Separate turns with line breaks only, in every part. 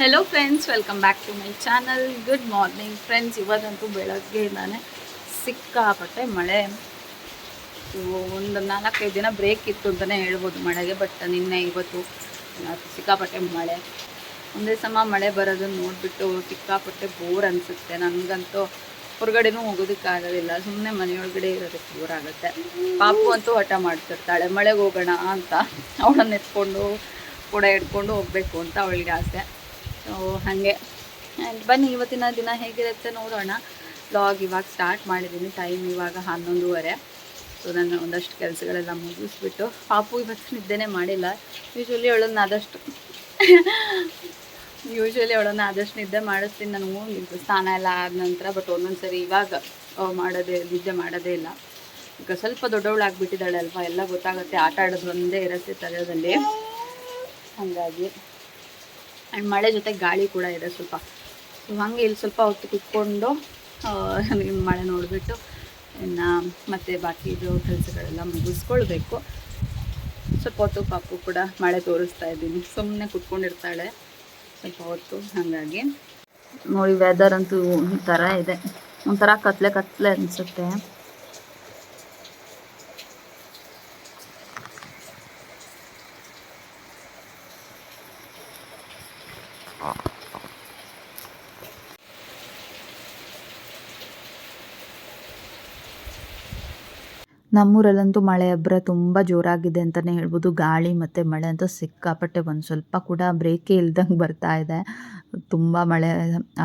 Hello friends welcome back to my channel good morning friends ಇವತ್ತಂತೂ ಬೆಳಗ್ಗೆಯಿಂದಾನೆ ಸಿಕ್ಕಾಪಟ್ಟೆ ಮಳೆ. ಒಂದು ನಾಲ್ಕೈದು ದಿನ ಬ್ರೇಕ್ ಇತ್ತು ಅಂತಲೇ ಹೇಳ್ಬೋದು ಮಳೆಗೆ ಬಟ್ ನಿನ್ನೆ ಇವತ್ತು ಸಿಕ್ಕಾಪಟ್ಟೆ ಮಳೆ. ಒಂದೇ ಸಮ ಮಳೆ ಬರೋದನ್ನು ನೋಡಿಬಿಟ್ಟು ಸಿಕ್ಕಾಪಟ್ಟೆ ಬೋರ್ ಅನಿಸುತ್ತೆ. ನನಗಂತೂ ಹೊರಗಡೆನೂ ಹೋಗೋದಕ್ಕಾಗೋದಿಲ್ಲ ಸುಮ್ಮನೆ ಮನೆಯೊಳಗಡೆ ಇರೋದಕ್ಕೆ ಬೋರ್ ಆಗುತ್ತೆ. ಪಾಪು ಅಂತೂ ಹಠ ಮಾಡ್ತಿರ್ತಾಳೆ. ಮಳೆಗೆ ಹೋಗೋಣ ಅಂತ ಅವಳನ್ನ ಎತ್ಕೊಂಡು ಕೂಡ ಹಿಡ್ಕೊಂಡು ಹೋಗಬೇಕು ಅಂತ ಅವಳಿಗೆ ಆಸೆ. ಸೊ ಹಾಗೆ. ಆ್ಯಂಡ್ ಬನ್ನಿ, ಇವತ್ತಿನ ದಿನ ಹೇಗಿರುತ್ತೆ ನೋಡೋಣ. ಬ್ಲಾಗ್ ಇವಾಗ ಸ್ಟಾರ್ಟ್ ಮಾಡಿದ್ದೀನಿ ಟೈಮ್ ಇವಾಗ ಹನ್ನೊಂದುವರೆ. ಸೊ ನಾನು ಒಂದಷ್ಟು ಕೆಲಸಗಳೆಲ್ಲ ಮುಗಿಸ್ಬಿಟ್ಟು, ಪಾಪು ಇವತ್ತು ನಿದ್ದೆನೇ ಮಾಡಿಲ್ಲ. ಯೂಶ್ವಲಿ ಅವಳನ್ನ ಆದಷ್ಟು ಯೂಶ್ವಲಿ ಅವಳನ್ನ ಆದಷ್ಟು ನಿದ್ದೆ ಮಾಡಿಸ್ತೀನಿ. ನಾನು ಸ್ನಾನ ಎಲ್ಲ ಆದ ನಂತರ ಬಟ್ ಒಂದೊಂದು ಸರಿ ಇವಾಗ ಮಾಡೋದೇ, ನಿದ್ದೆ ಮಾಡೋದೇ ಇಲ್ಲ. ಈಗ ಸ್ವಲ್ಪ ದೊಡ್ಡವಳಾಗ್ಬಿಟ್ಟಿದ್ದಾಳೆ ಅಲ್ವಾ, ಎಲ್ಲ ಗೊತ್ತಾಗುತ್ತೆ. ಆಟ ಆಡೋದು ಒಂದೇ ಇರುತ್ತೆ ತಲೆಯಲ್ಲಿ. ಹಾಗಾಗಿ ಆ್ಯಂಡ್ ಮಳೆ ಜೊತೆ ಗಾಳಿ ಕೂಡ ಇದೆ ಸ್ವಲ್ಪ. ಹಾಗೆ ಇಲ್ಲಿ ಸ್ವಲ್ಪ ಹೊತ್ತು ಕುತ್ಕೊಂಡು ಮಳೆ ನೋಡಿಬಿಟ್ಟು, ಇನ್ನು ಮತ್ತೆ ಬಾಕಿದು ಕೆಲಸಗಳೆಲ್ಲ ಮುಗಿಸ್ಕೊಳ್ಬೇಕು. ಸ್ವಲ್ಪ ಹೊತ್ತು ಪಾಪು ಕೂಡ ಮಳೆ ತೋರಿಸ್ತಾ ಇದ್ದೀನಿ. ಸುಮ್ಮನೆ ಕುತ್ಕೊಂಡಿರ್ತಾಳೆ. ಸ್ವಲ್ಪ ಹೊತ್ತು ಹಾಗಾಗಿ. ನೋಡಿ ವೆದರ್ ಅಂತೂ ಈ ಥರ ಇದೆ. ಒಂಥರ ಕತ್ಲೆ ಕತ್ಲೆ ಅನಿಸುತ್ತೆ. ನಮ್ಮೂರಲ್ಲಂತೂ ಮಳೆ ಅಬ್ಬರ ತುಂಬ ಜೋರಾಗಿದೆ ಅಂತಲೇ ಹೇಳ್ಬೋದು. ಗಾಳಿ ಮತ್ತು ಮಳೆ ಅಂತೂ ಸಿಕ್ಕಾಪಟ್ಟೆ ಒಂದು ಸ್ವಲ್ಪ ಕೂಡ ಬ್ರೇಕೇ ಇಲ್ದಂಗೆ ಬರ್ತಾ ಇದೆ. ತುಂಬ ಮಳೆ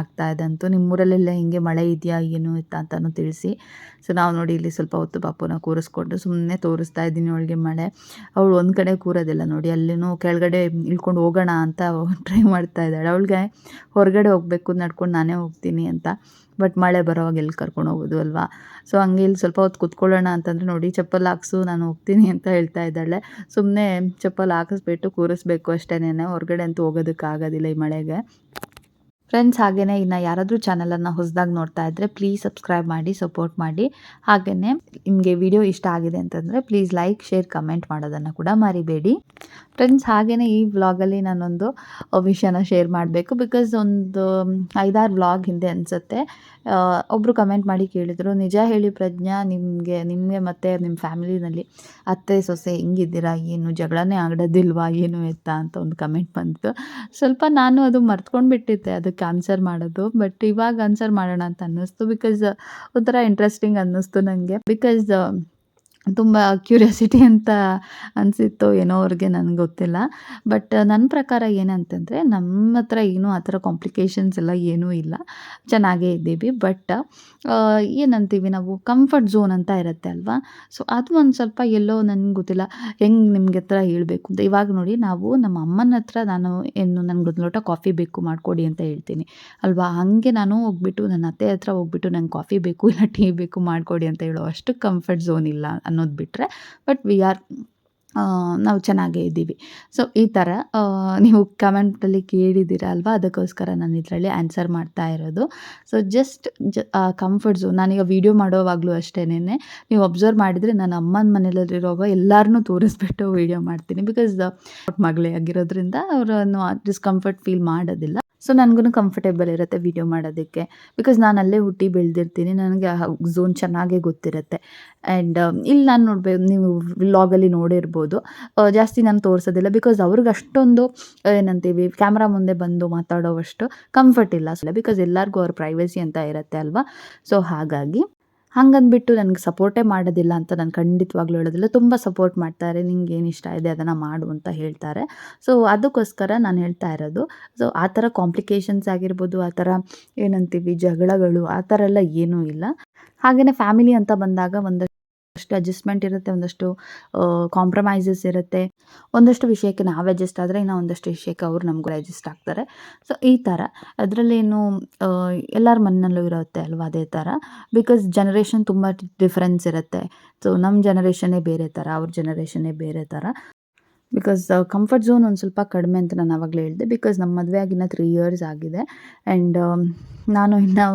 ಆಗ್ತಾ ಇದೆ ಅಂತೂ ನಿಮ್ಮೂರಲ್ಲೆಲ್ಲ ಹಿಂಗೆ ಮಳೆ ಇದೆಯಾ, ಏನು ಇತ್ತ ಅಂತಲೂ ತಿಳಿಸಿ. ಸೊ ನಾವು ನೋಡಿ ಇಲ್ಲಿ ಸ್ವಲ್ಪ ಹೊತ್ತು ಪಾಪುನ ಕೂರಿಸ್ಕೊಂಡು ಸುಮ್ಮನೆ ತೋರಿಸ್ತಾ ಇದ್ದೀನಿ ಅವಳಿಗೆ ಮಳೆ. ಅವಳು ಒಂದು ಕಡೆ ಕೂರೋದಿಲ್ಲ ನೋಡಿ, ಅಲ್ಲಿನೂ ಕೆಳಗಡೆ ಇಳ್ಕೊಂಡು ಹೋಗೋಣ ಅಂತ ಟ್ರೈ ಮಾಡ್ತಾ ಇದ್ದಾಳೆ. ಅವಳಿಗೆ ಹೊರಗಡೆ ಹೋಗಬೇಕು, ನಡ್ಕೊಂಡು ನಾನೇ ಹೋಗ್ತೀನಿ ಅಂತ. ಬಟ್ ಮಳೆ ಬರೋವಾಗ ಎಲ್ಲಿ ಕರ್ಕೊಂಡು ಹೋಗೋದು ಅಲ್ವಾ? ಸೊ ಹಂಗೆ ಇಲ್ಲಿ ಸ್ವಲ್ಪ ಹೊತ್ತು ಕುತ್ಕೊಳ್ಳೋಣ ಅಂತಂದರೆ ನೋಡಿ ಚಪ್ಪಲ್ ಹಾಕ್ಸು, ನಾನು ಹೋಗ್ತೀನಿ ಅಂತ ಹೇಳ್ತಾ ಇದ್ದಾಳೆ. ಸುಮ್ಮನೆ ಚಪ್ಪಲ್ ಹಾಕಿಸ್ಬಿಟ್ಟು ಕೂರಿಸ್ಬೇಕು ಅಷ್ಟೇನೆ ಹೊರಗಡೆ ಅಂತೂ ಹೋಗೋದಕ್ಕಾಗೋದಿಲ್ಲ ಈ ಮಳೆಗೆ. ಫ್ರೆಂಡ್ಸ್ ಹಾಗೆಯೇ ಇನ್ನು ಯಾರಾದರೂ ಚಾನಲನ್ನು ಹೊಸದಾಗಿ ನೋಡ್ತಾ ಇದ್ದರೆ ಪ್ಲೀಸ್ ಸಬ್ಸ್ಕ್ರೈಬ್ ಮಾಡಿ ಸಪೋರ್ಟ್ ಮಾಡಿ. ಹಾಗೆಯೇ ನಿಮಗೆ ವಿಡಿಯೋ ಇಷ್ಟ ಆಗಿದೆ ಅಂತಂದರೆ ಪ್ಲೀಸ್ ಲೈಕ್ ಶೇರ್ ಕಮೆಂಟ್ ಮಾಡೋದನ್ನು ಕೂಡ ಮರಿಬೇಡಿ. ಫ್ರೆಂಡ್ಸ್ ಹಾಗೆಯೇ ಈ ವ್ಲಾಗಲ್ಲಿ ನಾನೊಂದು ವಿಷಯನ ಶೇರ್ ಮಾಡಬೇಕು. ಬಿಕಾಸ್ ಒಂದು ಐದಾರು ವ್ಲಾಗ್ ಹಿಂದೆ ಅನಿಸುತ್ತೆ. ಒಬ್ಬರು ಕಮೆಂಟ್ ಮಾಡಿ ಕೇಳಿದರು, ನಿಜ ಹೇಳಿ ಪ್ರಜ್ಞಾ, ನಿಮಗೆ ನಿಮಗೆ ಮತ್ತು ನಿಮ್ಮ ಫ್ಯಾಮಿಲಿನಲ್ಲಿ ಅತ್ತೆ, ಸೊಸೆ ಹೆಂಗಿದ್ದೀರಾ? ಏನು ಜಗಳನೇ ಆಗೋದಿಲ್ವಾ ಏನು ಎತ್ತ? ಅಂತ ಒಂದು ಕಮೆಂಟ್ ಬಂತು. ಸ್ವಲ್ಪ ನಾನು ಅದು ಮರ್ತ್ಕೊಂಡು ಬಿಟ್ಟಿದ್ದೆ ಅದಕ್ಕೆ ಆನ್ಸರ್ ಮಾಡೋದು. ಬಟ್ ಇವಾಗ ಆನ್ಸರ್ ಮಾಡೋಣ ಅಂತ ಅನ್ನಿಸ್ತು. ಬಿಕಾಸ್ ಒಂಥರ ಇಂಟ್ರೆಸ್ಟಿಂಗ್ ಅನ್ನಿಸ್ತು ನನಗೆ ಬಿಕಾಸ್ ತುಂಬ ಕ್ಯೂರಿಯಾಸಿಟಿ ಅಂತ ಅನಿಸಿತ್ತು ಏನೋ ಅವ್ರಿಗೆ ನನಗೆ ಗೊತ್ತಿಲ್ಲ. ಬಟ್ ನನ್ನ ಪ್ರಕಾರ ಏನಂತಂದರೆ ನಮ್ಮ ಹತ್ರ ಏನೂ ಆ ಥರ ಕಾಂಪ್ಲಿಕೇಶನ್ಸ್ ಎಲ್ಲ ಏನೂ ಇಲ್ಲ. ಚೆನ್ನಾಗೇ ಇದ್ದೀವಿ. ಬಟ್ ಏನಂತೀವಿ ನಾವು ಕಂಫರ್ಟ್ ಝೋನ್ ಅಂತ ಇರುತ್ತೆ ಅಲ್ವಾ? ಸೊ ಅದು ಒಂದು ಸ್ವಲ್ಪ ಎಲ್ಲೋ ನನಗೆ ಗೊತ್ತಿಲ್ಲ. ಹೆಂಗೆ ನಿಮಗೆ ಹತ್ರ ಹೇಳಬೇಕು ಅಂತ. ಇವಾಗ ನೋಡಿ ನಾವು ನಮ್ಮ ಅಮ್ಮನ ಹತ್ರ ನಾನು ಏನು ನನಗೆ ಒಂದು ಲೋಟ ಕಾಫಿ ಬೇಕು ಮಾಡಿಕೊಡಿ ಅಂತ ಹೇಳ್ತೀನಿ. ಅಲ್ವಾ? ಹಾಗೆ ನಾನು ಹೋಗ್ಬಿಟ್ಟು ನನ್ನ ಅತ್ತೆ ಹತ್ರ ಹೋಗ್ಬಿಟ್ಟು ನಂಗೆ ಕಾಫಿ ಬೇಕು ಇಲ್ಲ ಟೀ ಬೇಕು ಮಾಡಿಕೊಡಿ ಅಂತ ಹೇಳೋ ಅಷ್ಟು ಕಂಫರ್ಟ್ ಝೋನ್ ಇಲ್ಲ ಅನ್ನೋದು ಬಿಟ್ಟರೆ ಬಟ್ ವಿ ಆರ್ ನಾವು ಚೆನ್ನಾಗೇ ಇದ್ದೀವಿ. ಸೊ ಈ ಥರ ನೀವು ಕಮೆಂಟಲ್ಲಿ ಕೇಳಿದ್ದೀರ ಅಲ್ವಾ? ಅದಕ್ಕೋಸ್ಕರ ನಾನು ಇದರಲ್ಲಿ ಆನ್ಸರ್ ಮಾಡ್ತಾ ಇರೋದು. ಸೊ ಜಸ್ಟ್ ಜ ಕಂಫರ್ಟ್ ಝೋನ್ ನಾನೀಗ ವೀಡಿಯೋ ಮಾಡೋವಾಗಲೂ ಅಷ್ಟೇನೆ ನೀವು ಅಬ್ಸರ್ವ್ ಮಾಡಿದರೆ ನನ್ನ ಅಮ್ಮನ ಮನೇಲಿರೋವಾಗ ಎಲ್ಲರನ್ನೂ ತೋರಿಸ್ಬಿಟ್ಟು ವೀಡಿಯೋ ಮಾಡ್ತೀನಿ. ಬಿಕಾಸ್ ಮಗಳೇ ಆಗಿರೋದ್ರಿಂದ ಅವರನ್ನು ಡಿಸ್ಕಂಫರ್ಟ್ ಫೀಲ್ ಮಾಡೋದಿಲ್ಲ. ಸೊ ನನಗೂ ಕಂಫರ್ಟೇಬಲ್ ಇರುತ್ತೆ ವೀಡಿಯೋ ಮಾಡೋದಕ್ಕೆ. ಬಿಕಾಸ್ ನಾನು ಅಲ್ಲೇ ಹುಟ್ಟಿ ಬೆಳೆದಿರ್ತೀನಿ. ನನಗೆ ಆ ಝೋನ್ ಚೆನ್ನಾಗೇ ಗೊತ್ತಿರುತ್ತೆ. ಆ್ಯಂಡ್ ಇಲ್ಲಿ ನಾನು ನೋಡ್ಬೇಕು, ನೀವು ವ್ಲಾಗಲ್ಲಿ ನೋಡಿರ್ಬೋದು. ಜಾಸ್ತಿ ನಾನು ತೋರಿಸೋದಿಲ್ಲ. ಬಿಕಾಸ್ ಅವ್ರಿಗೆ ಅಷ್ಟೊಂದು ಏನಂತೀವಿ ಕ್ಯಾಮ್ರಾ ಮುಂದೆ ಬಂದು ಮಾತಾಡೋವಷ್ಟು ಕಂಫರ್ಟ್ ಇಲ್ಲ. ಸೊ ಬಿಕಾಸ್ ಎಲ್ಲರಿಗೂ ಅವ್ರ ಪ್ರೈವಸಿ ಅಂತ ಇರುತ್ತೆ ಅಲ್ವಾ? ಸೊ ಹಾಗಾಗಿ ಹಂಗಂದ್ಬಿಟ್ಟು ನನಗೆ ಸಪೋರ್ಟೇ ಮಾಡೋದಿಲ್ಲ ಅಂತ ನಾನು ಖಂಡಿತವಾಗ್ಲೂ ಹೇಳೋದಿಲ್ಲ. ತುಂಬ ಸಪೋರ್ಟ್ ಮಾಡ್ತಾರೆ. ನಿಂಗೆ ಏನು ಇಷ್ಟ ಇದೆ ಅದನ್ನು ಮಾಡು ಅಂತ ಹೇಳ್ತಾರೆ. ಸೊ ಅದಕ್ಕೋಸ್ಕರ ನಾನು ಹೇಳ್ತಾ ಇರೋದು. ಸೊ ಆ ಥರ ಕಾಂಪ್ಲಿಕೇಶನ್ಸ್ ಆಗಿರ್ಬೋದು, ಆ ಥರ ಏನಂತೀವಿ ಜಗಳಗಳು, ಆ ಥರ ಎಲ್ಲ ಏನೂ ಇಲ್ಲ. ಹಾಗೆಯೇ ಫ್ಯಾಮಿಲಿ ಅಂತ ಬಂದಾಗ ಒಂದಷ್ಟು ಅಡ್ಜಸ್ಟ್ಮೆಂಟ್ ಇರುತ್ತೆ, ಒಂದಷ್ಟು ಕಾಂಪ್ರಮೈಸಸ್ ಇರುತ್ತೆ. ಒಂದಷ್ಟು ವಿಷಯಕ್ಕೆ ನಾವು ಅಡ್ಜಸ್ಟ್ ಆದರೆ ಇನ್ನು ಒಂದಷ್ಟು ವಿಷಯಕ್ಕೆ ಅವರು ನಮಗೂ ಅಡ್ಜಸ್ಟ್ ಆಗ್ತಾರೆ. ಸೊ ಈ ಥರ. ಅದರಲ್ಲೇನು ಎಲ್ಲರ ಮನಲ್ಲೂ ಇರುತ್ತೆ ಅಲ್ವಾ ಅದೇ ಥರ? ಬಿಕಾಸ್ ಜನರೇಷನ್ ತುಂಬ ಡಿಫ್ರೆನ್ಸ್ ಇರುತ್ತೆ. ಸೊ ನಮ್ಮ ಜನ್ರೇಷನ್ನೇ ಬೇರೆ ಥರ, ಅವ್ರ ಜನರೇಷನ್ನೇ ಬೇರೆ ಥರ. ಬಿಕಾಸ್ ಕಂಫರ್ಟ್ ಝೋನ್ ಒಂದು ಸ್ವಲ್ಪ ಕಡಿಮೆ ಅಂತ ನಾನು ಆವಾಗಲೇ ಹೇಳಿದೆ. ಬಿಕಾಸ್ ನಮ್ಮ ಮದುವೆ ಆಗಿನ ತ್ರೀ ಇಯರ್ಸ್ ಆಗಿದೆ. ಆ್ಯಂಡ್ ನಾನು ಇನ್ನೂ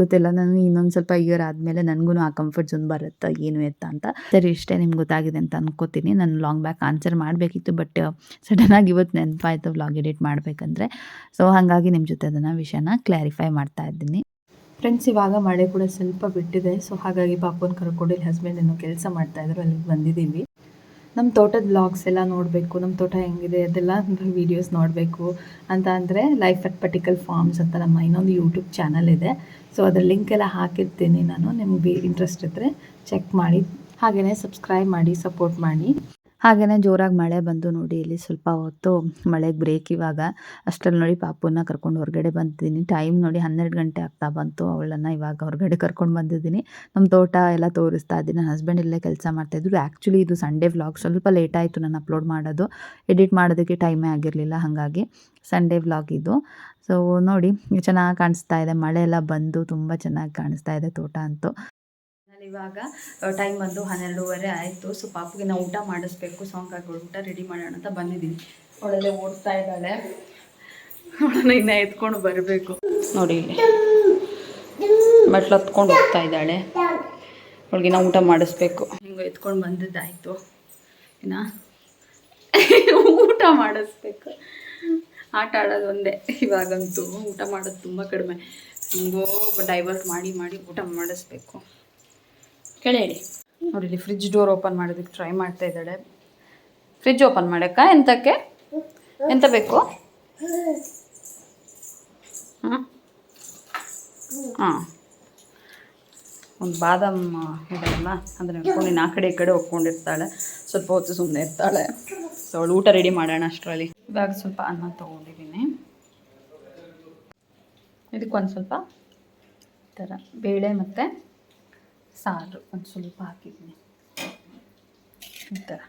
ಗೊತ್ತಿಲ್ಲ. ನಾನು ಇನ್ನೊಂದು ಸ್ವಲ್ಪ ಇಯರ್ ಆದಮೇಲೆ ನನಗೂ ಆ ಕಂಫರ್ಟ್ ಝೋನ್ ಬರುತ್ತೆ ಏನು ಎತ್ತ ಅಂತ. ಸರಿ, ಇಷ್ಟೇ ನಿಮ್ಗೆ ಗೊತ್ತಾಗಿದೆ ಅಂತ ಅಂದ್ಕೋತೀನಿ ನಾನು ಲಾಂಗ್ ಬ್ಯಾಕ್ ಆನ್ಸರ್ ಮಾಡಬೇಕಿತ್ತು ಬಟ್ ಸಡನ್ನಾಗಿ ಇವತ್ತು ನೆನಪಾಯ್ತು ವ್ಲಾಗ್ ಎಡಿಟ್ ಮಾಡಬೇಕಂದ್ರೆ. ಸೊ ಹಾಗಾಗಿ ನಿಮ್ಮ ಜೊತೆ ಅದನ್ನು ವಿಷಯನ ಕ್ಲಾರಿಫೈ ಮಾಡ್ತಾ ಇದ್ದೀನಿ. ಫ್ರೆಂಡ್ಸ್ ಇವಾಗ ಮಳೆ ಕೂಡ ಸ್ವಲ್ಪ ಬಿಟ್ಟಿದೆ. ಸೊ ಹಾಗಾಗಿ ಪಾಪನ ಕರ್ಕೊಂಡು ಇಲ್ಲಿ ಹಸ್ಬೆಂಡ್ ಏನೋ ಕೆಲಸ ಮಾಡ್ತಾಯಿದ್ರು ಅಲ್ಲಿಗೆ ಬಂದಿದ್ದೀವಿ ನಮ್ಮ ತೋಟದ ಬ್ಲಾಗ್ಸ್ ಎಲ್ಲ ನೋಡಬೇಕು ನಮ್ಮ ತೋಟ ಹೆಂಗಿದೆ, ಅದೆಲ್ಲ ವೀಡಿಯೋಸ್ ನೋಡಬೇಕು ಅಂತ ಅಂದರೆ ಲೈಫ್ ಅಟ್ ಪರ್ಟಿಕಲ್ ಫಾರ್ಮ್ಸ್ ಅಂತ ನಮ್ಮ ಇನ್ನೊಂದು ಯೂಟ್ಯೂಬ್ ಚಾನಲ್ ಇದೆ. ಸೊ ಅದರ ಲಿಂಕ್ ಎಲ್ಲ ಹಾಕಿರ್ತೀನಿ ನಾನು, ನಿಮ್ಗೆ ಇಂಟ್ರೆಸ್ಟ್ ಇದ್ದರೆ ಚೆಕ್ ಮಾಡಿ. ಹಾಗೆಯೇ ಸಬ್ಸ್ಕ್ರೈಬ್ ಮಾಡಿ ಸಪೋರ್ಟ್ ಮಾಡಿ. ಹಾಗೆಯೇ ಜೋರಾಗಿ ಮಳೆ ಬಂದು ನೋಡಿ ಇಲ್ಲಿ ಸ್ವಲ್ಪ ಹೊತ್ತು ಮಳೆಗೆ ಬ್ರೇಕ್ ಇವಾಗ. ಅಷ್ಟರಲ್ಲಿ ನೋಡಿ ಪಾಪುನ ಕರ್ಕೊಂಡು ಹೊರಗಡೆ ಬಂದಿದ್ದೀನಿ. ಟೈಮ್ ನೋಡಿ ಹನ್ನೆರಡು ಗಂಟೆ ಆಗ್ತಾ ಬಂತು. ಅವಳನ್ನು ಇವಾಗ ಹೊರಗಡೆ ಕರ್ಕೊಂಡು ಬಂದಿದ್ದೀನಿ. ನಮ್ಮ ತೋಟ ಎಲ್ಲ ತೋರಿಸ್ತಾ ಇದ್ದೀನಿ. ನನ್ನ ಹಸ್ಬೆಂಡ್ ಇಲ್ಲೇ ಕೆಲಸ ಮಾಡ್ತಾಯಿದ್ರು ಆ್ಯಕ್ಚುಲಿ ಇದು ಸಂಡೇ ವ್ಲಾಗ್ ಸ್ವಲ್ಪ ಲೇಟ್ ಆಯಿತು ನಾನು ಅಪ್ಲೋಡ್ ಮಾಡೋದು. ಎಡಿಟ್ ಮಾಡೋದಕ್ಕೆ ಟೈಮೇ ಆಗಿರಲಿಲ್ಲ. ಹಾಗಾಗಿ ಸಂಡೇ ವ್ಲಾಗ್ ಇದು. ಸೊ ನೋಡಿ, ಚೆನ್ನಾಗಿ ಕಾಣಿಸ್ತಾ ಇದೆ. ಮಳೆ ಎಲ್ಲ ಬಂದು ತುಂಬ ಚೆನ್ನಾಗಿ ಕಾಣಿಸ್ತಾ ಇದೆ ತೋಟ ಅಂತೂ. ಇವಾಗ ಟೈಮ್ ಬಂದು ಹನ್ನೆರಡೂವರೆ ಆಯಿತು. ಸೊ ಪಾಪುಗೆ ನಾವು ಊಟ ಮಾಡಿಸ್ಬೇಕು. ಸಾಂಗ್ ಊಟ ರೆಡಿ ಮಾಡೋಣ ಅಂತ ಬಂದಿದ್ದೀನಿ ಒಳ್ಳೆ ಓಡ್ತಾ ಇದ್ದಾಳೆ. ಅವಳನ್ನ ಇನ್ನೂ ಎತ್ಕೊಂಡು ಬರಬೇಕು. ನೋಡಿ ಮೆಟ್ಲು ಹತ್ಕೊಂಡು ಹೋಗ್ತಾ ಇದ್ದಾಳೆ. ಅವಳಿಗೆ ನಾವು ಊಟ ಮಾಡಿಸ್ಬೇಕು. ಹಿಂಗೆ ಎತ್ಕೊಂಡು ಬಂದಿದ್ದಾಯಿತು. ಇನ್ನ ಊಟ ಮಾಡಿಸ್ಬೇಕು. ಆಟ ಆಡೋದು ಒಂದೇ. ಇವಾಗಂತೂ ಊಟ ಮಾಡೋದು ತುಂಬ ಕಡಿಮೆ. ಹಿಂಗೋ, ಡೈವರ್ಟ್ ಮಾಡಿ ಮಾಡಿ ಊಟ ಮಾಡಿಸ್ಬೇಕು. ಕೇಳಿ ನೋಡಿ ಫ್ರಿಜ್ ಡೋರ್ ಓಪನ್ ಮಾಡೋದಕ್ಕೆ ಟ್ರೈ ಮಾಡ್ತಾ ಇದ್ದಾಳೆ. ಫ್ರಿಜ್ ಓಪನ್ ಮಾಡೋಕ್ಕ? ಎಂತಕ್ಕೆ? ಎಂತ ಬೇಕು? ಹಾಂ. ಒಂದು ಬಾದಾಮ್ ಇದೆಯಲ್ಲ, ಅದನ್ನ ಹಿಡ್ಕೊಂಡು ಆ ಕಡೆ ಈ ಕಡೆ ಹೋಗ್ಕೊಂಡಿರ್ತಾಳೆ. ಸ್ವಲ್ಪ ಹೊತ್ತು ಸುಮ್ಮನೆ ಇರ್ತಾಳೆ. ಸೊ ಅವಳು ಊಟ ರೆಡಿ ಮಾಡೋಣ ಅಷ್ಟರಲ್ಲಿ. ಇವಾಗ ಸ್ವಲ್ಪ ಅನ್ನ ತೊಗೊಂಡಿದ್ದೀನಿ. ಇದಕ್ಕೊಂದು ಸ್ವಲ್ಪ ಈ ಥರ ಬೇಳೆ ಮತ್ತು ಸಾರು, ಒಂದು ಸ್ವಲ್ಪ ಹಾಕಿದ್ದೀನಿ ಈ ಥರ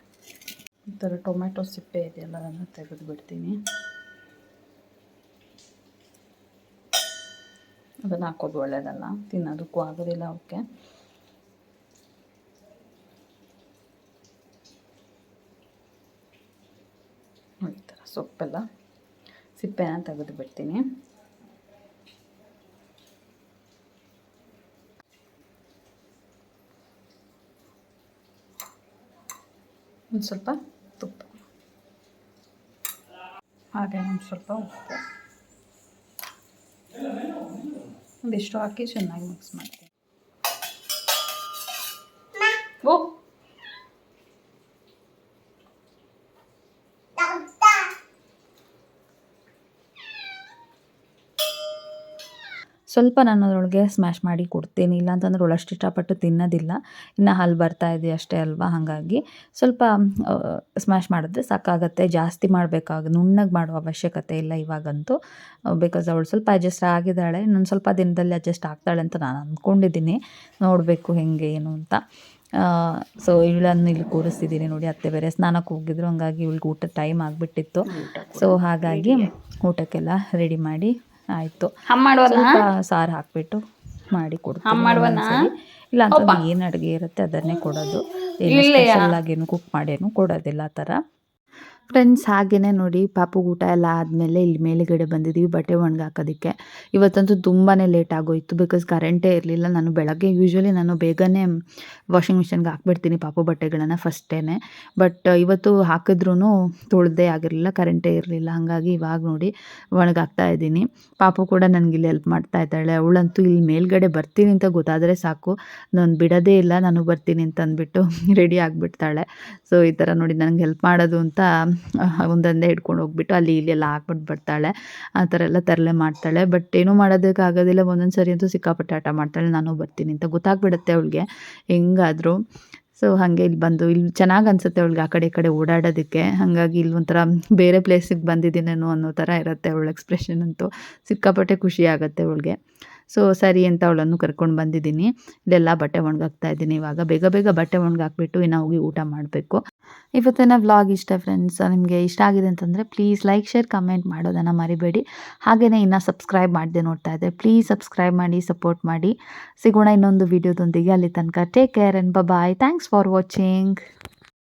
ಈ ಥರ ಟೊಮೆಟೊ ಸಿಪ್ಪೆ ಇದೆಯಲ್ಲ, ಅದನ್ನು ತೆಗೆದು ಬಿಡ್ತೀನಿ. ಅದನ್ನು ಹಾಕೋದು ಒಳ್ಳೆಯದಲ್ಲ ತಿನ್ನೋದಕ್ಕೂ ಆಗೋದಿಲ್ಲ ಅವಕ್ಕೆ. ಈ ಥರ ಸೊಪ್ಪೆಲ್ಲ ಸಿಪ್ಪೆನ ತೆಗೆದು ಬಿಡ್ತೀನಿ. ಒಂದು ಸ್ವಲ್ಪ ತುಪ್ಪ. ಹಾಗೆ ಒಂದು ಸ್ವಲ್ಪ ಉಪ್ಪು. ಒಂದಿಷ್ಟು ಹಾಕಿ ಚೆನ್ನಾಗಿ ಮಿಕ್ಸ್ ಮಾಡ್ತೀನಿ ಸ್ವಲ್ಪ ನಾನು ಅದರೊಳಗೆ ಸ್ಮ್ಯಾಶ್ ಮಾಡಿ ಕೊಡ್ತೀನಿ ಇಲ್ಲ ಅಂತಂದ್ರೆ ಅವಳು ಅಷ್ಟು ಇಷ್ಟಪಟ್ಟು ತಿನ್ನೋದಿಲ್ಲ. ಇನ್ನು ಹಾಲು ಬರ್ತಾ ಇದೆ ಅಷ್ಟೇ ಅಲ್ವಾ? ಹಾಗಾಗಿ ಸ್ವಲ್ಪ ಸ್ಮ್ಯಾಶ್ ಮಾಡಿದ್ರೆ ಸಾಕಾಗತ್ತೆ. ಜಾಸ್ತಿ ಮಾಡಬೇಕಾಗ ನುಣ್ಣಗೆ ಮಾಡುವ ಅವಶ್ಯಕತೆ ಇಲ್ಲ ಇವಾಗಂತೂ. ಬಿಕಾಸ್ ಅವಳು ಸ್ವಲ್ಪ ಅಡ್ಜಸ್ಟ್ ಆಗಿದ್ದಾಳೆ. ನಾನು ಸ್ವಲ್ಪ ದಿನದಲ್ಲಿ ಅಡ್ಜಸ್ಟ್ ಆಗ್ತಾಳೆ ಅಂತ ನಾನು ಅಂದ್ಕೊಂಡಿದ್ದೀನಿ ನೋಡಬೇಕು ಹೆಂಗೆ ಏನು ಅಂತ. ಸೊ ಇವಳನ್ನು ಇಲ್ಲಿ ಕೂರಿಸ್ತಿದ್ದೀನಿ ನೋಡಿ ಅತ್ತೆ ಬೇರೆ ಸ್ನಾನಕ್ಕೆ ಹೋಗಿದ್ರು. ಹಂಗಾಗಿ ಇವಳಿಗೆ ಊಟ ಟೈಮ್ ಆಗಿಬಿಟ್ಟಿತ್ತು. ಸೊ ಹಾಗಾಗಿ ಊಟಕ್ಕೆಲ್ಲ ರೆಡಿ ಮಾಡಿ ಆಯಿತು. ಸಾರು ಹಾಕ್ಬಿಟ್ಟು ಮಾಡಿ ಕೊಡ್ತೀನಿ ಇಲ್ಲ ಅಂತ ಏನು ಅಡುಗೆ ಇರುತ್ತೆ ಅದನ್ನೇ ಕೊಡೋದು. ಸ್ಪೆಷಲ್ ಆಗೇನು ಕುಕ್ ಮಾಡೇನು ಕೊಡೋದಿಲ್ಲ ಆ ಥರ. ಫ್ರೆಂಡ್ಸ್ ಹಾಗೆಯೇ ನೋಡಿ ಪಾಪು ಊಟ ಎಲ್ಲ ಆದಮೇಲೆ ಇಲ್ಲಿ ಮೇಲುಗಡೆ ಬಂದಿದ್ದೀವಿ ಬಟ್ಟೆ ಒಣಗಾಕೋದಕ್ಕೆ. ಇವತ್ತಂತೂ ತುಂಬಾ ಲೇಟ್ ಆಗೋಯಿತು ಬಿಕಾಸ್ ಕರೆಂಟೇ ಇರಲಿಲ್ಲ. ನಾನು ಬೆಳಗ್ಗೆ ಯೂಶ್ವಲಿ ನಾನು ಬೇಗನೆ ವಾಷಿಂಗ್ ಮಿಷಿನ್ಗೆ ಹಾಕ್ಬಿಡ್ತೀನಿ ಪಾಪು ಬಟ್ಟೆಗಳನ್ನು ಫಸ್ಟೇ ಬಟ್ ಇವತ್ತು ಹಾಕಿದ್ರೂ ತೊಳ್ದೇ ಆಗಿರಲಿಲ್ಲ ಕರೆಂಟೇ ಇರಲಿಲ್ಲ. ಹಾಗಾಗಿ ಇವಾಗ ನೋಡಿ ಒಣಗಾಕ್ತಾ ಇದ್ದೀನಿ. ಪಾಪು ಕೂಡ ನನಗೆ ಇಲ್ಲಿ ಹೆಲ್ಪ್ ಮಾಡ್ತಾ ಇದ್ದಾಳೆ. ಅವಳಂತೂ ಇಲ್ಲಿ ಮೇಲ್ಗಡೆ ಬರ್ತೀನಿ ಅಂತ ಗೊತ್ತಾದರೆ ಸಾಕು. ನಾನು ಬಿಡೋದೇ ಇಲ್ಲ, ನಾನು ಬರ್ತೀನಿ ಅಂತ ಅಂದ್ಬಿಟ್ಟು ರೆಡಿ ಆಗಿಬಿಡ್ತಾಳೆ. ಸೊ ಈ ಥರ ನೋಡಿ ನನಗೆ ಹೆಲ್ಪ್ ಮಾಡೋದು ಅಂತ ಒಂದೊಂದೇ ಹಿಡ್ಕೊಂಡು ಹೋಗ್ಬಿಟ್ಟು ಅಲ್ಲಿ ಇಲ್ಲಿ ಎಲ್ಲ ಹಾಕ್ಬಿಟ್ಟು ಬರ್ತಾಳೆ. ಆ ಥರ ಎಲ್ಲ ತರಲೆ ಮಾಡ್ತಾಳೆ. ಬಟ್ ಏನೂ ಮಾಡೋದಕ್ಕಾಗೋದಿಲ್ಲ ಒಂದೊಂದು ಸರಿ ಅಂತೂ ಸಿಕ್ಕಾಪಟ್ಟೆ ಆಟ ಮಾಡ್ತಾಳೆ. ನಾನು ಬರ್ತೀನಿ ಅಂತ ಗೊತ್ತಾಗ್ಬಿಡುತ್ತೆ ಅವಳಿಗೆ. ಹೆಂಗಾದರೂ. ಸೊ ಹಾಗೆ ಇಲ್ಲಿ ಬಂದು ಇಲ್ಲಿ ಚೆನ್ನಾಗಿ ಅನಿಸುತ್ತೆ ಅವಳಿಗೆ ಆ ಕಡೆ ಈ ಕಡೆ ಓಡಾಡೋದಕ್ಕೆ. ಹಾಗಾಗಿ ಇಲ್ಲಿ ಒಂಥರ ಬೇರೆ ಪ್ಲೇಸಿಗೆ ಬಂದಿದ್ದೀನೇನೋ ಅನ್ನೋ ಥರ ಇರುತ್ತೆ ಅವಳ ಎಕ್ಸ್ಪ್ರೆಷನ್ ಅಂತೂ. ಸಿಕ್ಕಾಪಟ್ಟೆ ಖುಷಿ ಆಗುತ್ತೆ ಅವಳಿಗೆ. ಸೊ ಸರಿ ಅಂತ ಅವಳನ್ನು ಕರ್ಕೊಂಡು ಬಂದಿದ್ದೀನಿ. ಇಲ್ಲೆಲ್ಲ ಬಟ್ಟೆ ಒಣಗಾಕ್ತಾ ಇದ್ದೀನಿ. ಇವಾಗ ಬೇಗ ಬೇಗ ಬಟ್ಟೆ ಒಣಗಾಕ್ಬಿಟ್ಟು ಇನ್ನು ಹೋಗಿ ಊಟ ಮಾಡಬೇಕು. ಇವತ್ತಿನ ವ್ಲಾಗ್ ಇಷ್ಟ ಫ್ರೆಂಡ್ಸ್ ನಿಮಗೆ ಇಷ್ಟ ಆಗಿದೆ ಅಂತಂದರೆ ಪ್ಲೀಸ್ ಲೈಕ್ ಶೇರ್ ಕಮೆಂಟ್ ಮಾಡೋದನ್ನು ಮರಿಬೇಡಿ. ಹಾಗೆಯೇ ಇನ್ನು ಸಬ್ಸ್ಕ್ರೈಬ್ ಮಾಡದೆ ನೋಡ್ತಾ ಇದ್ದೆ ಪ್ಲೀಸ್ ಸಬ್ಸ್ಕ್ರೈಬ್ ಮಾಡಿ ಸಪೋರ್ಟ್ ಮಾಡಿ. ಸಿಗೋಣ ಇನ್ನೊಂದು ವೀಡಿಯೋದೊಂದಿಗೆ ಅಲ್ಲಿ ತನಕ take care and bye thanks for watching